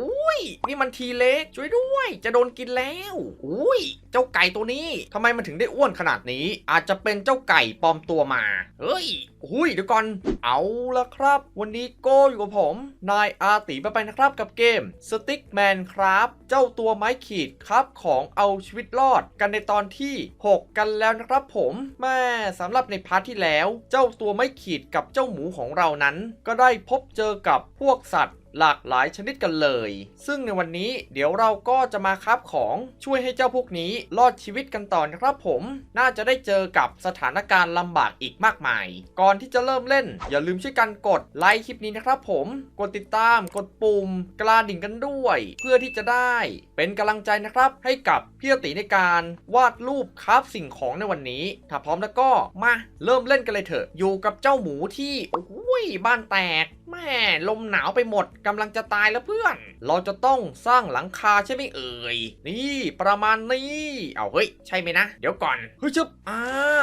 อุ้ย นี่มันทีเล็กช่วยด้วย จะโดนกินแล้วอุ้ย เจ้าไก่ตัวนี้ทำไมมันถึงได้อ้วนขนาดนี้ อาจจะเป็นเจ้าไก่ปลอมตัวมา เฮ้ยอุ้ยเดี๋ยวก่อน เอาละครับ วันนี้โก้อยู่กับผม นายอาติไปไปนะครับกับเกม Stickman ครับ เจ้าตัวไม้ขีดครับของเอาชีวิตรอดกันในตอนที่ 6 กันแล้วนะครับผมแม่สำหรับในพาร์ทที่แล้ว เจ้าตัวไม้ขีดกับเจ้าหมูของเรานั้น ก็ได้พบเจอกับพวกสัตว์ หลากหลายชนิดกันเลย ซึ่งในวันนี้เดี๋ยวเราก็จะมาคับของช่วยให้เจ้าพวกนี้รอดชีวิตกันต่อนะครับผม น่าจะได้เจอกับสถานการณ์ลำบากอีกมากมาย ก่อนที่จะเริ่มเล่น อย่าลืมช่วยกันกดไลค์คลิปนี้นะครับผม กดติดตาม กดปุ่ม กระดิ่งกันด้วย เพื่อที่จะได้เป็นกำลังใจนะครับให้กับพี่ติในการวาดรูปคราฟสิ่งของในวันนี้ ถ้าพร้อมแล้วก็มาเริ่มเล่นกันเลยเถอะ อยู่กับเจ้าหมูที่โอ้ยบ้านแตกแม่ลมหนาวไปหมดกำลังจะตายแล้วเพื่อน เราจะต้องสร้างหลังคาใช่ไหมเอ่ย นี่ประมาณนี้ เอาเฮ้ย ใช่ไหมนะ เดี๋ยวก่อน เฮ้ยชึบอ่า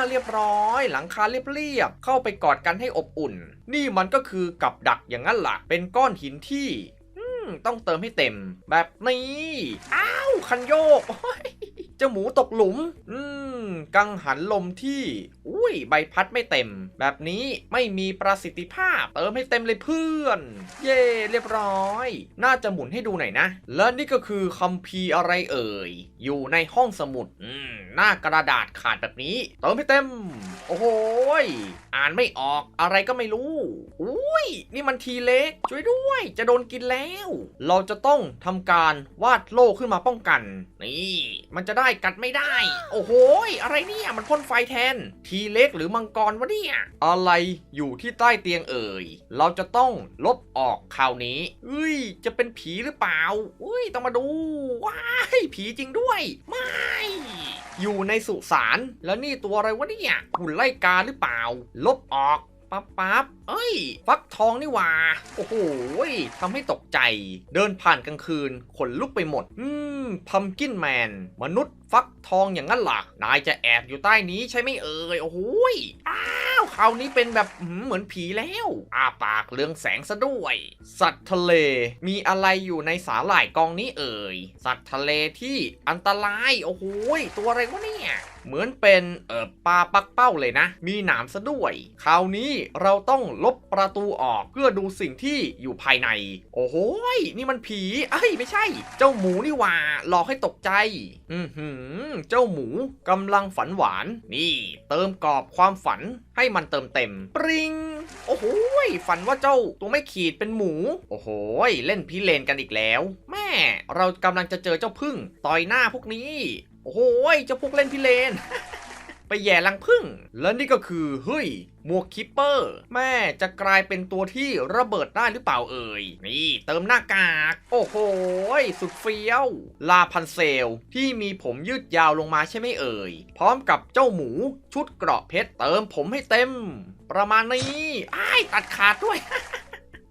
เรียบร้อย หลังคาเรียบๆ เข้าไปกอดกันให้อบอุ่น นี่มันก็คือกับดักอย่างนั้นล่ะ เป็นก้อนหินที่อืมต้องเติมให้เต็ม แบบนี้ อ้าว คันโยกโอ้ยเจ้าหมูตกหลุม อืม กังหันลมที่ อุ้ยใบพัดไม่เต็ม แบบนี้ไม่มีประสิทธิภาพ เติมให้เต็มเลยเพื่อน เย่เรียบร้อย น่าจะหมุนให้ดูหน่อยนะ และนี่ก็คือคัมภีร์อะไรเอ่ย อยู่ในห้องสมุดหน้ากระดาษขาดแบบนี้ เติมให้เต็ม โอ้โหยอ่านไม่ออกอะไรก็ไม่รู้ อุ้ย นี่มันทีเล็ก ช่วยด้วย จะโดนกินแล้ว เราจะต้องทำการวาดโล่ขึ้นมาป้องกัน นี่ มันจะได้กัดไม่ได้ โอ้โหยอะไรเนี่ย มันพ่นไฟแทน ทีเล็กหรือมังกรวะเนี่ย อะไรอยู่ที่ใต้เตียงเอ่ย เราจะต้องลบออกคราวนี้เอ้ย จะเป็นผีหรือเปล่าอุ้ย ต้องมาดู ว้ายผีจริงด้วย ไม่อยู่ในสุสานแล้วนี่ตัวอะไรวะเนี่ยหุ่นไล่กาหรือเปล่า ลบออก ปั๊บปั๊บเอ้ย ฟักทองนี่หว่า โอ้โหทำให้ตกใจ เดินผ่านกลางคืน ขนลุกไปหมด อืม พัมกินแมน มนุษย์ฟักทองอย่างนั้นล่ะ นายจะแอบอยู่ใต้นี้ใช่ไหมเอ่ย โอ้โหอ้าวคราวนี้เป็นแบบเหมือนผีแล้ว อ้าปากเรืองแสงซะด้วย สัตว์ทะเล มีอะไรอยู่ในสาหร่ายกองนี้เอ่ย สัตว์ทะเลที่อันตราย โอ้โหตัวอะไรวะเนี่ย เหมือนเป็นเอ่อปลาปักเป้าเลยนะ มีหนามซะด้วย คราวนี้เราต้องลบประตูออกเพื่อดูสิ่งที่อยู่ภายใน โอ้โหนี่มันผีเอ้ยไม่ใช่ เจ้าหมูนี่ว่าหลอกให้ตกใจ อือหือ เจ้าหมูกำลังฝันหวาน นี่ เติมกรอบความฝันให้มันเติมเต็ม ปริง โอ้โหฝันว่าเจ้าตัวไม่ขีดเป็นหมู โอ้โหเล่นพิเรนกันอีกแล้ว แม่ เรากำลังจะเจอเจ้าพึ่ง ต่อยหน้าพวกนี้ โอ้โหยเจ้าพวกเล่นพิเรนไปแย่ลังพึ่ง และนี่ก็คือ เฮ้ยหมวกคิปเปอร์ แม่จะกลายเป็นตัวที่ระเบิดได้หรือเปล่าเอ่ย นี่เติมหน้ากาก โอ้โหยสุดเฟี้ยว ลาพันเซล ที่มีผมยืดยาวลงมาใช่ไหมเอ่ย พร้อมกับเจ้าหมูชุดเกราะเพชรเติมผมให้เต็ม ประมาณนี้ไอ้ตัดขาดด้วย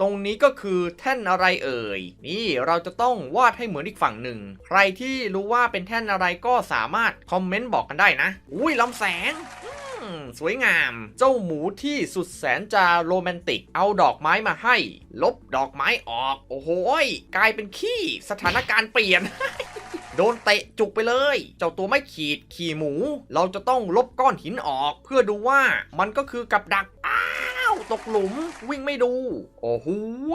ตรงนี้ก็คือแท่นอะไรเอ่ย นี่เราจะต้องวาดให้เหมือนอีกฝั่งหนึ่ง ใครที่รู้ว่าเป็นแท่นอะไรก็สามารถคอมเมนต์บอกกันได้นะ อุ้ยลำแสงสวยงาม เจ้าหมูที่สุดแสนจะโรแมนติก เอาดอกไม้มาให้ ลบดอกไม้ออก โอ้โหยกลายเป็นขี้ สถานการณ์เปลี่ยน โดนเตะจุกไปเลย เจ้าตัวไม่ขีดขี่หมู เราจะต้องลบก้อนหินออก เพื่อดูว่ามันก็คือกับดัก ตกหลุม วิ่งไม่ดู โอ้โห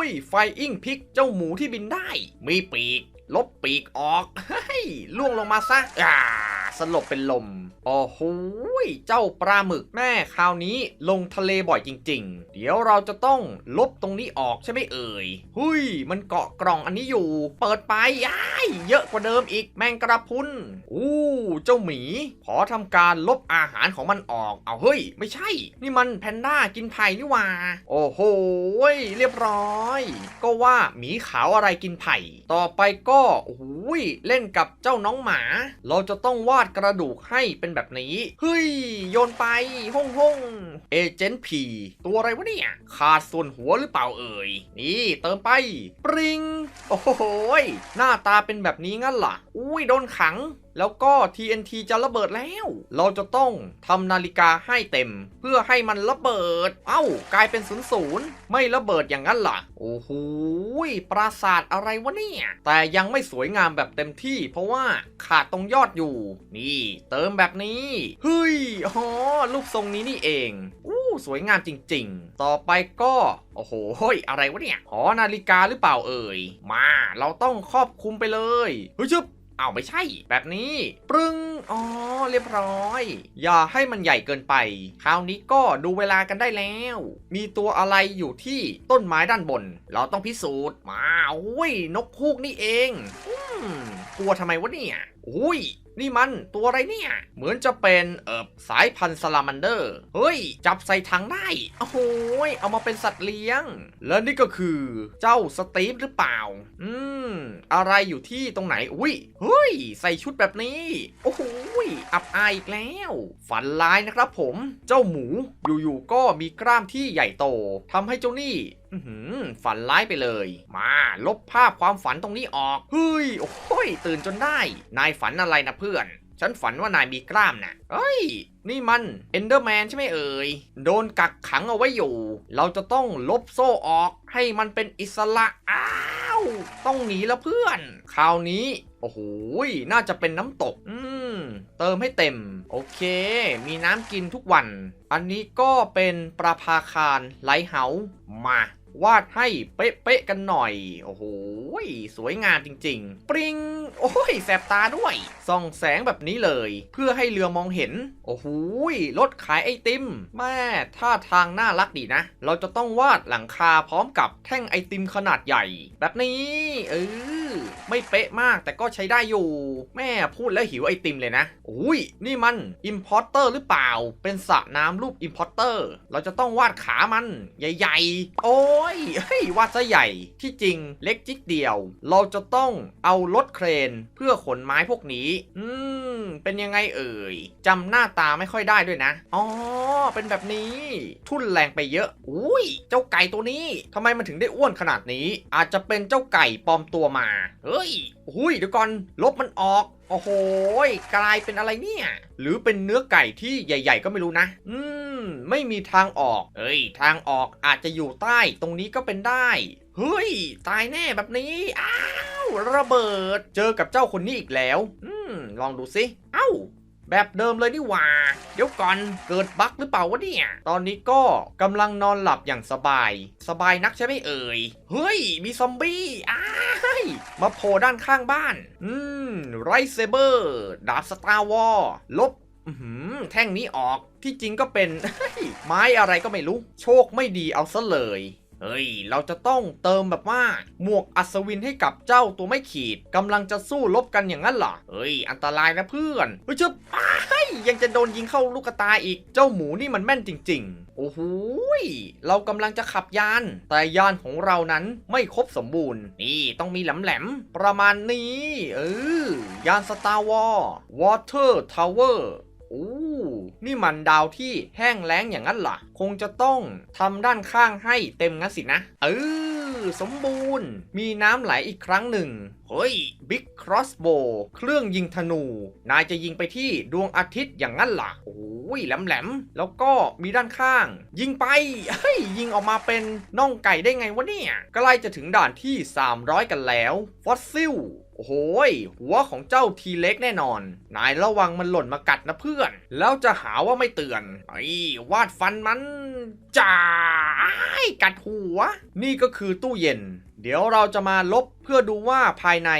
ยไฟอิงพิกเจ้าหมูที่บินได้ มีปีก ลบปีกออกเฮ้ยล่วงลงมาซะอ่า สลบเป็นลม โอ้โหยเจ้าปลาหมึกแม่คราวนี้ลงทะเลบ่อยจริง ๆ เดี๋ยวเราจะต้องลบตรงนี้ออกใช่ไหมเอ่ยหุยมันเกาะกล่องอันนี้อยู่ เปิดไปย้ายเยอะกว่าเดิมอีกแมงกระพุนอู้เจ้าหมี ขอทำการลบอาหารของมันออก เอาเฮ้ย ไม่ใช่ นี่มันแพนด้ากินไผ่นี่ว่า โอ้โหยเรียบร้อย ก็ว่าหมีขาวอะไรกินไผ่ ต่อไปก็โอ้ยเล่นกับเจ้าน้องหมา เราจะต้องวาดกระดูกให้เป็นแบบนี้ เฮ้ย โยนไปห้องห้องเอเจนต์ผีตัวอะไรวะเนี่ย ขาดส่วนหัวหรือเปล่าเอ่ย นี่เติมไป ปริง โอ้โห หน้าตาเป็นแบบนี้งั้นล่ะ อุ้ยโดนขังแล้วก็ TNT จะระเบิดแล้ว เราจะต้องทำนาฬิกาให้เต็ม เพื่อให้มันระเบิด เอ้ากลายเป็นศูนย์ศูนย์ไม่ระเบิดอย่างนั้นล่ะ โอ้โหปราสาทอะไรวะเนี่ย แต่ยังไม่สวยงามแบบเต็มที่ เพราะว่าขาดตรงยอดอยู่ นี่ เติมแบบนี้ เฮ้ยอ๋อรูปทรงนี้นี่เองอู้สวยงามจริง ๆ ต่อไปก็ โอ้โหเฮ้ยอะไรวะเนี่ยหอนาฬิกาหรือเปล่าเอ่ย มา เราต้องครอบคุมไปเลย เฮ้ยชึบ อ้าวไม่ใช่ แบบนี้ปรึงอ๋อเรียบร้อย อย่าให้มันใหญ่เกินไป คราวนี้ก็ดูเวลากันได้แล้ว มีตัวอะไรอยู่ที่ต้นไม้ด้านบน เราต้องพิสูจน์มาโอ้ยนกคูกนี่เอง อืมกลัวทำไมวะเนี่ยอุ้ย นี่มันตัวอะไรเนี่ย เหมือนจะเป็นเอิบสายพันธุ์ซลามันเดอร์ เฮ้ย จับใส่ถังได้ โอ้โหเอามาเป็นสัตว์เลี้ยง และนี่ก็คือเจ้าสตีฟหรือเปล่า อืม อะไรอยู่ที่ตรงไหน อุ้ย เฮ้ย ใส่ชุดแบบนี้ โอ้โหยอับอายอีกแล้ว ฝันร้ายนะครับผม เจ้าหมูอยู่ๆก็มีกล้ามที่ใหญ่โตทำให้เจ้านี่อื้อหือ ฝันร้ายไปเลย มาลบภาพความฝันตรงนี้ออก เฮ้ย โอ้ย ตื่นจนได้ นายฝันอะไรนะเพื่อน ฉันฝันว่านายมีกล้ามนะเอ้ย นี่มันเอนเดอร์แมนใช่ไหมเอ่ย โดนกักขังเอาไว้อยู่ เราจะต้องลบโซ่ออกให้มันเป็นอิสระ อ้าว ต้องหนีแล้วเพื่อน คราวนี้ โอ้โห น่าจะเป็นน้ำตก อืม เติมให้เต็ม โอเค มีน้ำกินทุกวัน อันนี้ก็เป็นประภาคารไลท์เฮาส์มา วาดให้เป๊ะๆกันหน่อย โอ้โห สวยงามจริง ๆ ปริง โอ้ย แสบตาด้วย ส่องแสงแบบนี้เลย เพื่อให้เรือมองเห็น โอ้โหรถขายไอติม แม่ท่าทางน่ารักดีนะ เราจะต้องวาดหลังคาพร้อมกับแท่งไอติมขนาดใหญ่ แบบนี้ เออ ไม่เป๊ะมากแต่ก็ใช้ได้อยู่ แม่พูดแล้วหิวไอติมเลยนะอุ้ยนี่มันอิมพอร์เตอร์หรือเปล่า เป็นสระน้ำรูปอิมพอร์เตอร์เราจะต้องวาดขามันใหญ่ๆ โอ้ยเฮ้ยวาดซะใหญ่ที่จริงเล็กจิ๊กเดียว เราจะต้องเอารถเครนเพื่อขนไม้พวกนี้ อืม เป็นยังไงเอ่ยจำหน้าตาไม่ค่อยได้ด้วยนะ อ๋อ เป็นแบบนี้ ทุ่นแรงไปเยอะ อุ้ย เจ้าไก่ตัวนี้ทำไมมันถึงได้อ้วนขนาดนี้ อาจจะเป็นเจ้าไก่ปลอมตัวมา เฮ้ยหุ้ยเดี๋ยวก่อนลบมันออก โอ้โหกลายเป็นอะไรเนี่ย หรือเป็นเนื้อไก่ที่ใหญ่ ๆ ก็ไม่รู้นะ อืม ไม่มีทางออกเฮ้ย ทางออกอาจจะอยู่ใต้ตรงนี้ก็เป็นได้ เฮ้ย ตายแน่แบบนี้ อ้าว ระเบิด เจอกับเจ้าคนนี้อีกแล้ว อืม ลองดูสิ เอ้า แบบเดิมเลยนี่หว่า เดี๋ยวก่อนเกิดบั๊กหรือเปล่าวะเนี่ย ตอนนี้ก็กำลังนอนหลับอย่างสบาย สบายนักใช่ไหมเอ่ย เฮ้ย มีซอมบี้อ้ายมาโผล่ด้านข้างบ้าน อืม ไรเซเบอร์ ดาบสตาร์วอลลบแท่งนี้ออกที่จริงก็เป็นไม้อะไรก็ไม่รู้ โชคไม่ดีเอาซะเลย เฮ้ย เราจะต้องเติมแบบว่า หมวกอัศวินให้กับเจ้าตัวไม่ขีดกำลังจะสู้รบกันอย่างนั้นเหรอ เฮ้ย อันตรายนะเพื่อน เฮ้ยชึบอ้ายยังจะโดนยิงเข้าลูกตาอีก เจ้าหมูนี่มันแม่นจริง ๆ โอ้โหยเรากำลังจะขับยาน แต่ยานของเรานั้นไม่ครบสมบูรณ์ นี่ต้องมีแหลมๆประมาณนี้ เออยานสตาร์วอลวอเตอร์ทาวเวอร์ โอ้นี่มันดาวที่แห้งแล้งอย่างนั้นล่ะคงจะต้องทำด้านข้างให้เต็มงั้นสินะ เออ สมบูรณ์ มีน้ำไหลอีกครั้งหนึ่ง เฮ้ยบิ๊กครอสโบเครื่องยิงธนู นายจะยิงไปที่ดวงอาทิตย์อย่างนั้นล่ะโอ้ยแหลมๆแล้วก็มีด้านข้าง ยิงไปเฮ้ยยิงออกมาเป็นน่องไก่ได้ไงวะเนี่ย ใกล้จะถึงด่านที่ 300 กันแล้ว ฟอสซิล อ้โหยหัวของเจ้าทีเล็กแน่นอน นายระวังมันหล่นมากัดนะเพื่อน แล้วจะหาว่าไม่เตือนไอ้วาดฟันมันจ้ายกัดหัว นี่ก็คือตู้เย็น เดี๋ยวเราจะมาลบเพื่อดูว่าภายใน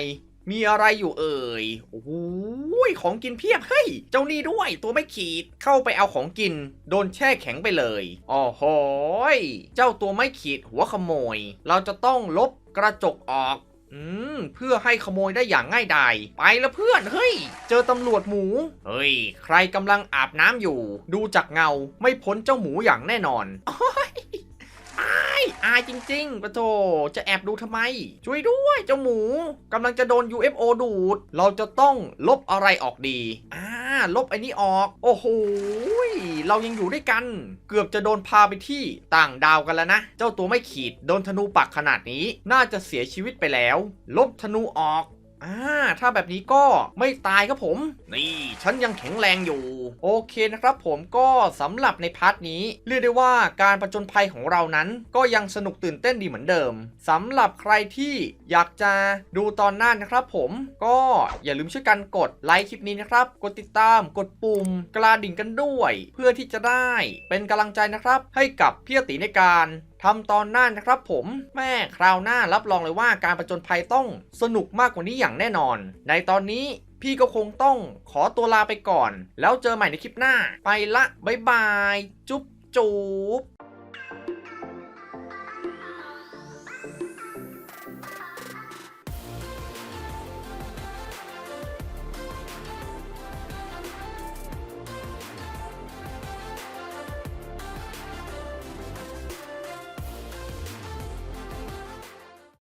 มีอะไรอยู่เอ่ย โอ้โหยของกินเพียบ เฮ้ย เจ้านี่ด้วย ตัวไม่ขีด เข้าไปเอาของกิน โดนแช่แข็งไปเลยอ๋อโหยเจ้าตัวไม่ขีดหัวขโมย เราจะต้องลบกระจกออก อืม เพื่อให้ขโมยได้อย่างง่ายดาย ไปละเพื่อน เฮ้ย เจอตำรวจหมู เฮ้ย ใครกำลังอาบน้ำอยู่ ดูจากเงาไม่พ้นเจ้าหมูอย่างแน่นอนโอ้ยอายอายจริงๆปะโถจะแอบดูทำไม ช่วยด้วยเจ้าหมูกำลังจะโดน UFO ดูด เราจะต้องลบอะไรออกดีอ่า ลบไอ้นี้ออก โอ้โหเรายังอยู่ด้วยกัน เกือบจะโดนพาไปที่ต่างดาวกันแล้วนะ เจ้าตัวไม่ขีดโดนธนูปักขนาดนี้ น่าจะเสียชีวิตไปแล้ว ลบธนูออก อ่า ถ้าแบบนี้ก็ไม่ตายครับผม นี่ ฉันยังแข็งแรงอยู่ โอเคนะครับผมก็สำหรับในพาร์ทนี้ เรียกได้ว่าการประจนภัยของเรานั้น ก็ยังสนุกตื่นเต้นดีเหมือนเดิมสำหรับใครที่อยากจะดูตอนหน้านะครับผมก็อย่าลืมช่วยกันกดไลค์คลิปนี้นะครับ กดติดตามกดปุ่มกระดิ่งกันด้วย เพื่อที่จะได้เป็นกำลังใจนะครับ ให้กับพี่อติในการ ทำตอนหน้านะครับผมแม่คราวหน้ารับรองเลยว่าการประจนภัยต้องสนุกมากกว่านี้อย่างแน่นอน ในตอนนี้พี่ก็คงต้องขอตัวลาไปก่อน แล้วเจอใหม่ในคลิปหน้า ไปละ บ๊ายบาย จุ๊บจุ๊บ